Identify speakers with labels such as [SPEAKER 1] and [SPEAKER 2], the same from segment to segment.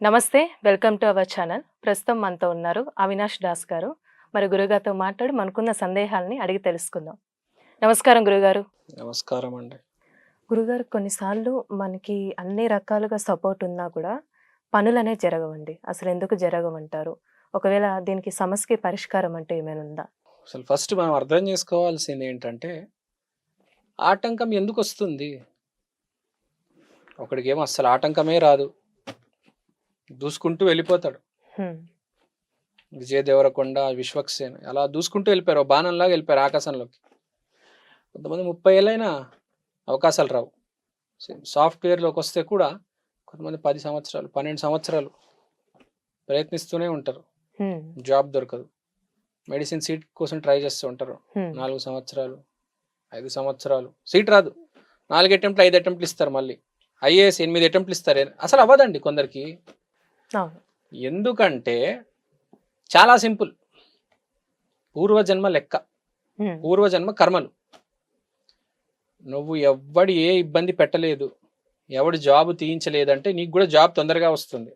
[SPEAKER 1] నమస్తే welcome to our channel. ప్రస్తుతం మనతో ఉన్నారు అవినాష్ దాస్ గారు. మరి గురుగారితో మాట్లాడి మనకున్న సందేహాలని అడిగి తెలుసుకుందాం. నమస్కారం గురుగారు.
[SPEAKER 2] నమస్కారం అండి.
[SPEAKER 1] గురుగారు కొన్నిసార్లు మనకి అన్ని రకాలుగా సపోర్ట్ ఉన్నా కూడా పనులు అనేవి జరగవండి. అసలు ఎందుకు జరగవంటారు ఒకవేళ దీనికి సమస్యకి పరిష్కారం అంటే ఏమైనా ఉందా?
[SPEAKER 2] అసలు ఫస్ట్ మనం అర్థం చేసుకోవాల్సింది ఏంటంటే ఆటంకం ఎందుకు వస్తుంది? ఒకడికి ఏమో అసలు ఆటంకమే రాదు. దూసుకుంటూ వెళ్ళిపోతాడు. విజయ దేవరకొండ విశ్వక్సేన్ అలా దూసుకుంటూ వెళ్ళిపోయారు. బాణంలాగా వెళ్ళిపోయారు ఆకాశంలోకి. కొంతమంది ముప్పై ఏళ్ళైనా అవకాశాలు రావు. సాఫ్ట్వేర్లోకి వస్తే కూడా కొంతమంది పది సంవత్సరాలు పన్నెండు సంవత్సరాలు ప్రయత్నిస్తూనే ఉంటారు. జాబ్ దొరకదు. మెడిసిన్ సీట్ కోసం ట్రై చేస్తూ ఉంటారు. నాలుగు సంవత్సరాలు ఐదు సంవత్సరాలు. సీట్ రాదు. నాలుగు అటెంప్ట్లు ఐదు అటెంప్ట్లు ఇస్తారు మళ్ళీ. ఐఏఎస్ ఎనిమిది అటెంప్ట్లు ఇస్తారు. అసలు అవ్వదండి కొందరికి. ఎందుకంటే చాలా సింపుల్. పూర్వజన్మ లెక్క. పూర్వజన్మ కర్మలు. నువ్వు ఎవ్వడి ఏ ఇబ్బంది పెట్టలేదు. ఎవడు జాబ్ తీయించలేదంటే నీకు కూడా జాబ్ తొందరగా వస్తుంది.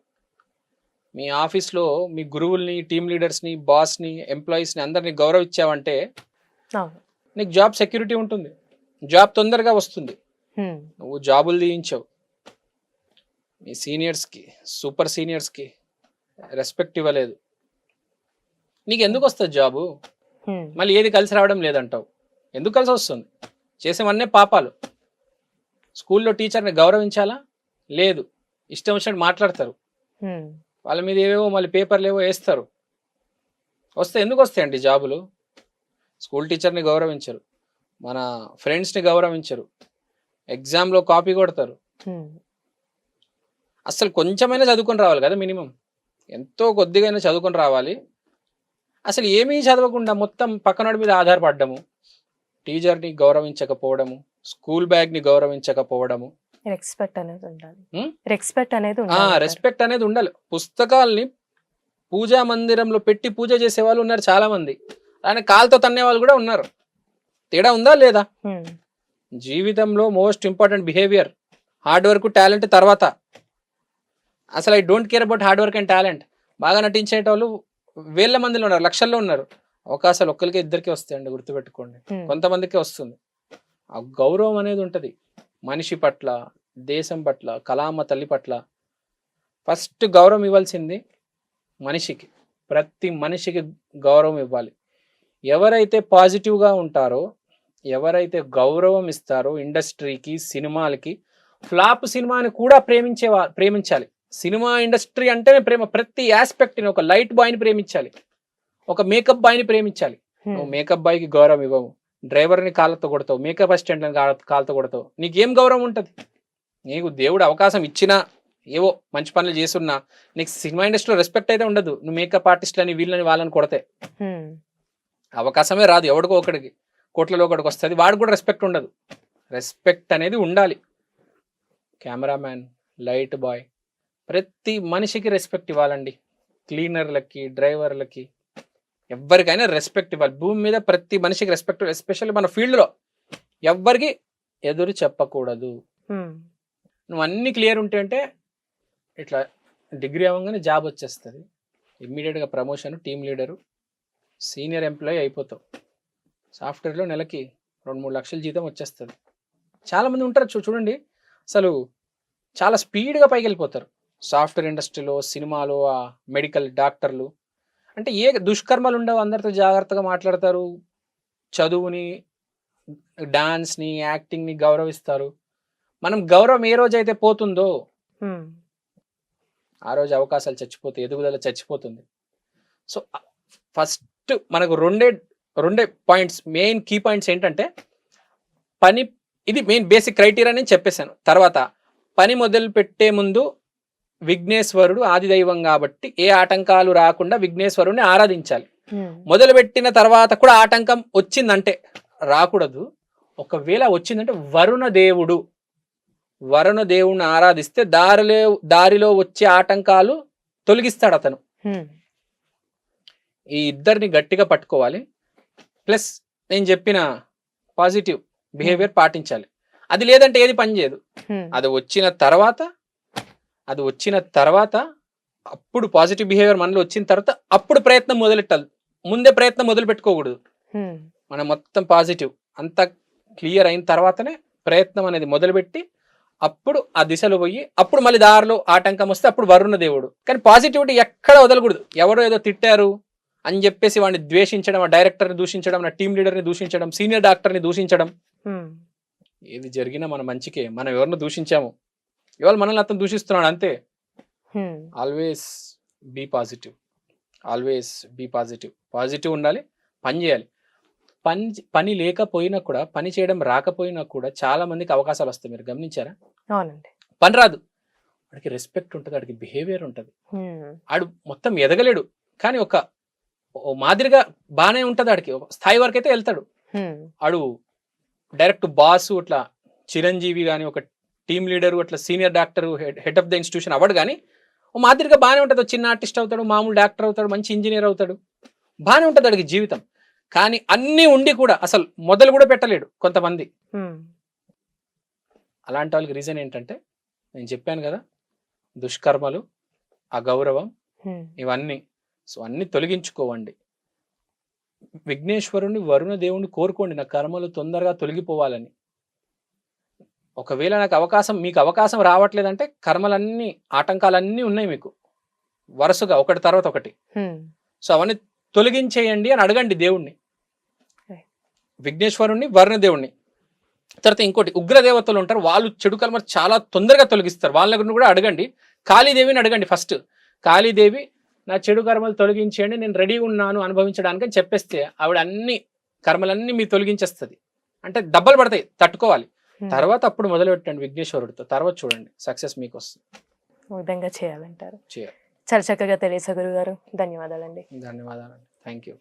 [SPEAKER 2] మీ ఆఫీస్లో మీ గురువుల్ని టీమ్ లీడర్స్ని బాస్ని ఎంప్లాయీస్ని అందరినీ గౌరవించావంటే నీకు జాబ్ సెక్యూరిటీ ఉంటుంది. జాబ్ తొందరగా వస్తుంది. నువ్వు జాబులు తీయించావు. మీ సీనియర్స్కి సూపర్ సీనియర్స్కి రెస్పెక్ట్ ఇవ్వలేదు. నీకు ఎందుకు వస్తుంది జాబు మళ్ళీ ఏది కలిసి రావడం లేదంటావు. ఎందుకు కలిసి వస్తుంది? చేసేవన్నీ పాపాలు. స్కూల్లో టీచర్ని గౌరవించాలా? లేదు. ఇష్టం వచ్చినట్టు మాట్లాడతారు. వాళ్ళ మీద ఏవేవో మళ్ళీ పేపర్లు ఏవో వేస్తారు. వస్తే ఎందుకు వస్తాయండి జాబులు? స్కూల్ టీచర్ని గౌరవించరు. మన ఫ్రెండ్స్ని గౌరవించరు. ఎగ్జామ్లో కాపీ కొడతారు. అసలు కొంచెమైనా చదువుకొని రావాలి కదా మినిమం. ఎంతో కొద్దిగైనా చదువుకొని రావాలి. అసలు ఏమీ చదవకుండా మొత్తం పక్కనోడి మీద ఆధారపడ్డము. టీచర్ని గౌరవించకపోవడము. స్కూల్ బ్యాగ్ని గౌరవించకపోవడము.
[SPEAKER 1] రెస్పెక్ట్ అనేది ఉండాలి? రెస్పెక్ట్ అనేది.
[SPEAKER 2] రెస్పెక్ట్ అనేది ఉండాలి. పుస్తకాల్ని పూజా మందిరంలో పెట్టి పూజ చేసే వాళ్ళు ఉన్నారు చాలా మంది అలానే కాలుతో తన్నే వాళ్ళు కూడా ఉన్నారు. తేడా ఉందా లేదా? జీవితంలో most important behaviour. Hard work talent తర్వాత. అసలు I don't care about hard work and talent. బాగా నటించేటోళ్ళు వేల మందిలో ఉన్నారు లక్షల్లో ఉన్నారు. అవకాశాలు ఒక్కరికి ఇద్దరికి వస్తాయండి గుర్తుపెట్టుకోండి. కొంతమందికి వస్తుంది. ఆ గౌరవం అనేది ఉంటుంది. మనిషి పట్ల దేశం పట్ల కళామ తల్లి పట్ల. ఫస్ట్ గౌరవం ఇవ్వాల్సింది మనిషికి. ప్రతి మనిషికి గౌరవం ఇవ్వాలి. ఎవరైతే పాజిటివ్గా ఉంటారో ఎవరైతే గౌరవం ఇస్తారో ఇండస్ట్రీకి సినిమాలకి ఫ్లాప్ సినిమాని కూడా ప్రేమించే ప్రేమించాలి. సినిమా ఇండస్ట్రీ అంటేనే ప్రేమ. ప్రతి ఆస్పెక్ట్ని ఒక లైట్ బాయ్ని ప్రేమించాలి. ఒక మేకప్ బాయ్ని ప్రేమించాలి. నువ్వు మేకప్ బాయ్కి గౌరవం ఇవ్వవు. డ్రైవర్ని కాళ్ళతో కొడతావు. మేకప్ అసిస్టెంట్ని కాళ్ళతో కొడతావు. నీకేం గౌరవం ఉంటుంది? నీకు దేవుడు అవకాశం ఇచ్చినా ఏవో మంచి పనులు చేస్తున్నా నీకు సినిమా ఇండస్ట్రీలో రెస్పెక్ట్ అయితే ఉండదు. నువ్వు మేకప్ ఆర్టిస్ట్లని వీళ్ళని వాళ్ళని కొడితే. అవకాశమే రాదు. ఎవడికో ఒకడికి. కోట్లలో ఒకడికి వస్తుంది. వాడికి కూడా రెస్పెక్ట్ ఉండదు. రెస్పెక్ట్ అనేది ఉండాలి. కెమెరామ్యాన్ లైట్ బాయ్ ప్రతి మనిషికి రెస్పెక్ట్ ఇవ్వాలండి. క్లీనర్లకి డ్రైవర్లకి ఎవరికైనా రెస్పెక్ట్ ఇవ్వాలి. భూమి మీద ప్రతి మనిషికి రెస్పెక్ట్ ఎస్పెషల్లీ మన ఫీల్డ్లో. ఎవ్వరికి ఎదురు చెప్పకూడదు. నువ్వు అన్ని క్లియర్ ఉంటే అంటే ఇట్లా డిగ్రీ అవ్వగానే జాబ్ వచ్చేస్తుంది. ఇమ్మీడియట్గా promotion team leader senior employee అయిపోతావు. సాఫ్ట్వేర్లో నెలకి రెండు మూడు లక్షల జీతం వచ్చేస్తుంది. చాలామంది ఉంటారు చూడండి. అసలు చాలా స్పీడ్గా పైకి వెళ్ళిపోతారు. సాఫ్ట్వేర్ ఇండస్ట్రీలో సినిమాలో ఆ మెడికల్ డాక్టర్లు. అంటే ఏ దుష్కర్మలు ఉండవు అందరితో జాగ్రత్తగా మాట్లాడతారు. చదువుని డాన్స్ని యాక్టింగ్ని గౌరవిస్తారు. మనం గౌరవం ఏ రోజు అయితే పోతుందో ఆ రోజు అవకాశాలు చచ్చిపోతాయి ఎదుగుదల చచ్చిపోతుంది. సో ఫస్ట్ మనకు రెండే రెండే పాయింట్స్ మెయిన్ కీ పాయింట్స్ ఏంటంటే పని ఇది మెయిన్ బేసిక్ క్రైటీరియా నేను చెప్పేశాను. తర్వాత పని మొదలు పెట్టే ముందు విఘ్నేశ్వరుడు ఆదిదైవం కాబట్టి ఏ ఆటంకాలు రాకుండా విఘ్నేశ్వరుడిని ఆరాధించాలి.
[SPEAKER 1] హ్మ్,
[SPEAKER 2] మొదలుపెట్టిన తర్వాత కూడా ఆటంకం వచ్చిందంటే రాకూడదు. ఒకవేళ వచ్చిందంటే వరుణ దేవుడు వరుణ దేవుణ్ణి ఆరాధిస్తే దారిలో దారిలో వచ్చే ఆటంకాలు తొలగిస్తాడు అతను.
[SPEAKER 1] హ్మ్,
[SPEAKER 2] ఈ ఇద్దరిని గట్టిగా పట్టుకోవాలి. ప్లస్ నేను చెప్పిన పాజిటివ్ బిహేవియర్ పాటించాలి. అది లేదంటే ఏది పని చేయదు.
[SPEAKER 1] హ్మ్,
[SPEAKER 2] అది వచ్చిన తర్వాత అది వచ్చిన తర్వాత అప్పుడు పాజిటివ్ బిహేవియర్ మనలో వచ్చిన తర్వాత అప్పుడు ప్రయత్నం మొదలెట్టాలి. ముందే ప్రయత్నం మొదలు పెట్టుకోకూడదు. మనం మొత్తం పాజిటివ్ అంతా క్లియర్ అయిన తర్వాతనే ప్రయత్నం అనేది మొదలుపెట్టి అప్పుడు ఆ దిశలో పోయి అప్పుడు మళ్ళీ దారిలో ఆటంకం వస్తే అప్పుడు వరుణ దేవుడు. కానీ పాజిటివిటీ ఎక్కడ వదలకూడదు. ఎవరో ఏదో తిట్టారు అని చెప్పేసి వాడిని ద్వేషించడం ఆ డైరెక్టర్ని దూషించడం నా టీం లీడర్ని దూషించడం సీనియర్ డాక్టర్ని దూషించడం. ఏది జరిగినా మన మంచికే. మనం ఎవరిని దూషించాము? ఇవాళ మనల్ని అతను దూషిస్తున్నాడు అంతే. Always be positive always be positive positive ఉండాలి పని చేయాలి. పని పని లేకపోయినా కూడా పని చేయడం రాకపోయినా కూడా చాలా మందికి అవకాశాలు వస్తాయి. మీరు గమనించారా?
[SPEAKER 1] అవునండి.
[SPEAKER 2] పని రాదు. వాడికి రెస్పెక్ట్ ఉంటుంది వాడికి బిహేవియర్ ఉంటుంది. ఆడు మొత్తం ఎదగలేడు. కానీ ఒక మాదిరిగా బాగానే ఉంటుంది ఆడికి. స్థాయి వరకు అయితే వెళ్తాడు. ఆడు డైరెక్ట్ బాస్ అట్లా చిరంజీవి కానీ ఒక టీమ్ లీడర్ అట్లా senior doctor head of the institution అవ్వడు కానీ ఓ మాదిరిగా బాగానే ఉంటుంది. చిన్న ఆర్టిస్ట్ అవుతాడు మామూలు డాక్టర్ అవుతాడు మంచి ఇంజనీర్ అవుతాడు. బాగానే ఉంటుంది వాడికి జీవితం. కానీ అన్నీ ఉండి కూడా అసలు మొదలు కూడా పెట్టలేడు కొంతమంది. అలాంటి వాళ్ళకి రీజన్ ఏంటంటే నేను చెప్పాను కదా దుష్కర్మలు అగౌరవం. ఇవన్నీ. సో అన్ని తొలగించుకోవండి. విఘ్నేశ్వరుని వరుణ దేవుణ్ణి కోరుకోండి. నా కర్మలు తొందరగా తొలగిపోవాలని. ఒకవేళ నాకు అవకాశం మీకు అవకాశం రావట్లేదంటే కర్మలన్నీ ఆటంకాలన్నీ ఉన్నాయి మీకు. వరుసగా ఒకటి తర్వాత ఒకటి. సో అవన్నీ తొలగించేయండి అని అడగండి దేవుణ్ణి. విఘ్నేశ్వరుణ్ణి వరుణ దేవుణ్ణి. తర్వాత ఇంకోటి ఉగ్రదేవతలు ఉంటారు వాళ్ళు చెడు కర్మలు చాలా తొందరగా తొలగిస్తారు. వాళ్ళని కూడా అడగండి. కాళీదేవిని అడగండి ఫస్ట్. కాళీదేవి నా చెడు కర్మలు తొలగించేయండి నేను రెడీగా ఉన్నాను అనుభవించడానికి అని చెప్పేస్తే ఆవిడ అన్ని కర్మలన్నీ మీ తొలగించేస్తుంది. అంటే డబ్బలు పడతాయి తట్టుకోవాలి. తర్వాత అప్పుడు మొదలు పెట్టండి విఘ్నేశ్వరుడితో. తర్వాత చూడండి సక్సెస్ మీకు వస్తుంది
[SPEAKER 1] విధంగా చేయాలంటారు.
[SPEAKER 2] చేయాలి.
[SPEAKER 1] చాలా చక్కగా తెలియసా గురుగారు. ధన్యవాదాలండి.
[SPEAKER 2] ధన్యవాదాలు థ్యాంక్ యూ.